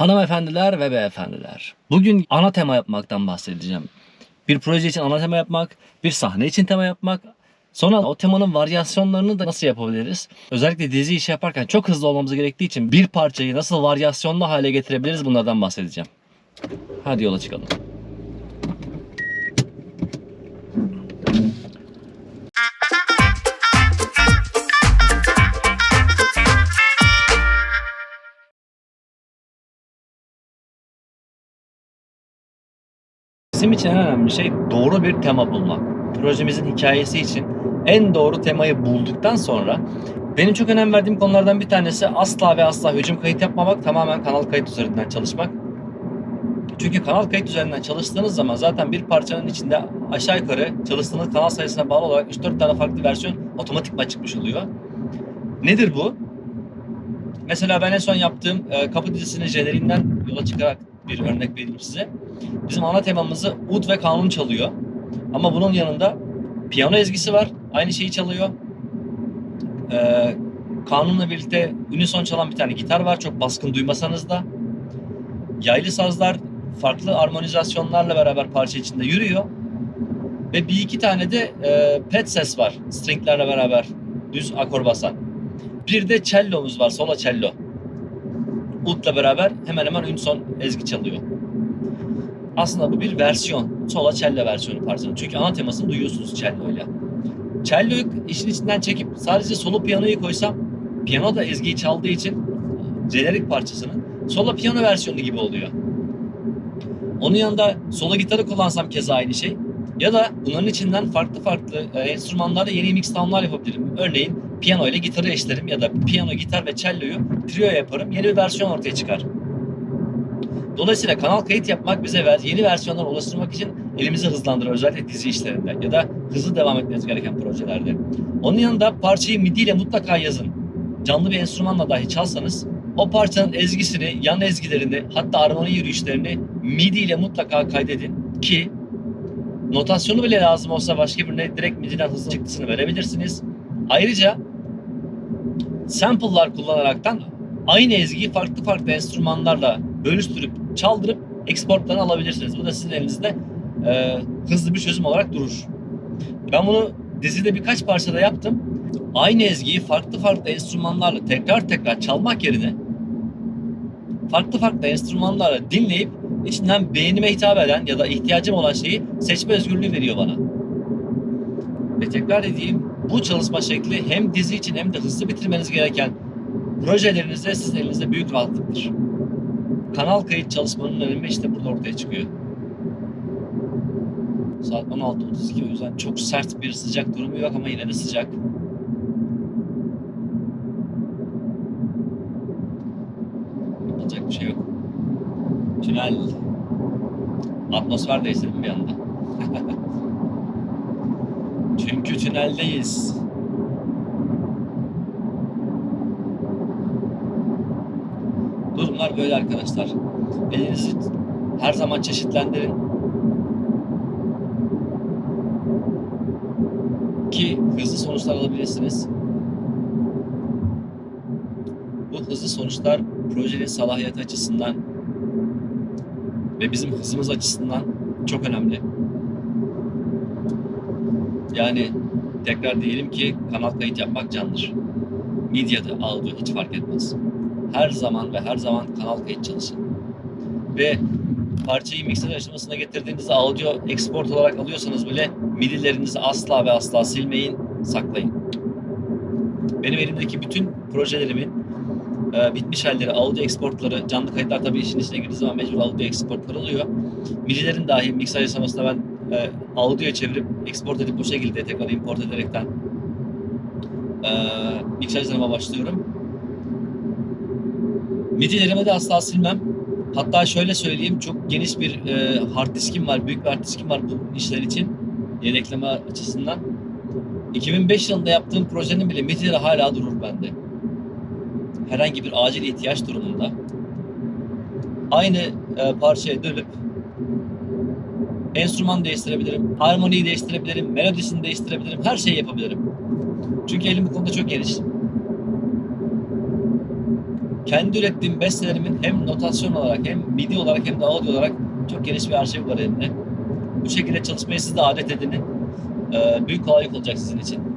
Hanımefendiler ve beyefendiler. Bugün ana tema yapmaktan bahsedeceğim. Bir proje için ana tema yapmak, bir sahne için tema yapmak, sonra o temanın varyasyonlarını da nasıl yapabiliriz? Özellikle dizi işi yaparken çok hızlı olmamız gerektiği için bir parçayı nasıl varyasyonlu hale getirebiliriz bunlardan bahsedeceğim. Hadi yola çıkalım. Bizim için en önemli şey doğru bir tema bulmak. Projemizin hikayesi için en doğru temayı bulduktan sonra benim çok önem verdiğim konulardan bir tanesi asla ve asla hücum kayıt yapmamak, tamamen kanal kayıt üzerinden çalışmak. Çünkü kanal kayıt üzerinden çalıştığınız zaman zaten bir parçanın içinde aşağı yukarı çalıştığınız kanal sayısına bağlı olarak 3-4 tane farklı versiyon otomatikman çıkmış oluyor. Nedir bu? Mesela ben en son yaptığım e, Kapı dizisinin jeneriğinden yola çıkarak bir örnek vereyim size. Bizim ana temamızı ud ve kanun çalıyor. Ama bunun yanında piyano ezgisi var. Aynı şeyi çalıyor. Ee, kanunla birlikte unison çalan bir tane gitar var. Çok baskın duymasanız da. Yaylı sazlar farklı armonizasyonlarla beraber parça içinde yürüyor. Ve bir iki tane de e, pet ses var. Stringlerle beraber düz akor basan. Bir de cello'muz var. Solo cello. Ud'la beraber hemen hemen unison ezgi çalıyor. Aslında bu bir versiyon. Sola cello versiyonu parçanın. Çünkü ana temasını duyuyorsunuz cello ile. Cello'yu işin içinden çekip sadece solo piyanoyu koysam piyano da ezgiyi çaldığı için jenerik parçasının solo piyano versiyonu gibi oluyor. Onun yanında solo gitarı kullansam keza aynı şey. Ya da bunların içinden farklı farklı e, enstrümanlarla yeni mix yapabilirim. Örneğin piyano ile gitarı eşlerim ya da piyano, gitar ve cello'yu trio yaparım. Yeni bir versiyon ortaya çıkar. Dolayısıyla kanal kayıt yapmak bize ver, yeni versiyonlar oluşturmak için elimizi hızlandırır özellikle dizi işlerinde ya da hızlı devam etmeniz gereken projelerde. Onun yanında parçayı MIDI ile mutlaka yazın. Canlı bir enstrümanla dahi çalsanız o parçanın ezgisini, yan ezgilerini hatta armoni yürüyüşlerini MIDI ile mutlaka kaydedin ki notasyonu bile lazım olsa başka birine direkt MIDI'den hızlı çıktısını verebilirsiniz. Ayrıca sample'lar kullanaraktan aynı ezgiyi farklı farklı enstrümanlarla bölüştürüp çaldırıp exportlarını alabilirsiniz. Bu da sizin elinizde e, hızlı bir çözüm olarak durur. Ben bunu dizide birkaç parçada yaptım. Aynı ezgiyi farklı farklı enstrümanlarla tekrar tekrar çalmak yerine farklı farklı enstrümanlarla dinleyip içinden beğenime hitap eden ya da ihtiyacım olan şeyi seçme özgürlüğü veriyor bana. Ve tekrar edeyim bu çalışma şekli hem dizi için hem de hızlı bitirmeniz gereken projelerinizde sizin elinizde büyük rahatlıktır. Kanal kayıt çalışmanın önemi işte burada ortaya çıkıyor. Saat 16.32 o yüzden çok sert bir sıcak durumu yok ama yine de sıcak. Yapacak bir şey yok. Tünel atmosfer değiştirdim bir anda. Çünkü tüneldeyiz. Durumlar böyle arkadaşlar. Elinizi her zaman çeşitlendirin. Ki hızlı sonuçlar alabilirsiniz. Bu hızlı sonuçlar projenin salahiyeti açısından ve bizim hızımız açısından çok önemli. Yani tekrar diyelim ki kanal kayıt yapmak candır. Medyada audio hiç fark etmez. Her zaman ve her zaman kanal kayıt çalışın. Ve parçayı mikser aşamasına getirdiğinizde audio export olarak alıyorsanız bile midilerinizi asla ve asla silmeyin, saklayın. Benim elimdeki bütün projelerimin e, bitmiş halleri, audio exportları, canlı kayıtlar tabii işin içine girdiği zaman mecbur audio exportlar oluyor. Midilerin dahi mikser aşamasında ben e, audio'ya çevirip export edip bu şekilde tekrar import ederekten e, mikserlerime başlıyorum. MIDI'lerimi de asla silmem. Hatta şöyle söyleyeyim çok geniş bir e, hard diskim var, büyük bir hard diskim var bu işler için yedekleme açısından. 2005 yılında yaptığım projenin bile MIDI'leri hala durur bende. Herhangi bir acil ihtiyaç durumunda aynı e, parçaya dönüp enstrüman değiştirebilirim, harmoniyi değiştirebilirim, melodisini değiştirebilirim, her şeyi yapabilirim. Çünkü elim bu konuda çok geniş. kendi ürettiğim bestelerimin hem notasyon olarak hem MIDI olarak hem de audio olarak çok geniş bir arşiv var elimde. Bu şekilde çalışmayı siz de adet edinin. Ee, büyük kolaylık olacak sizin için.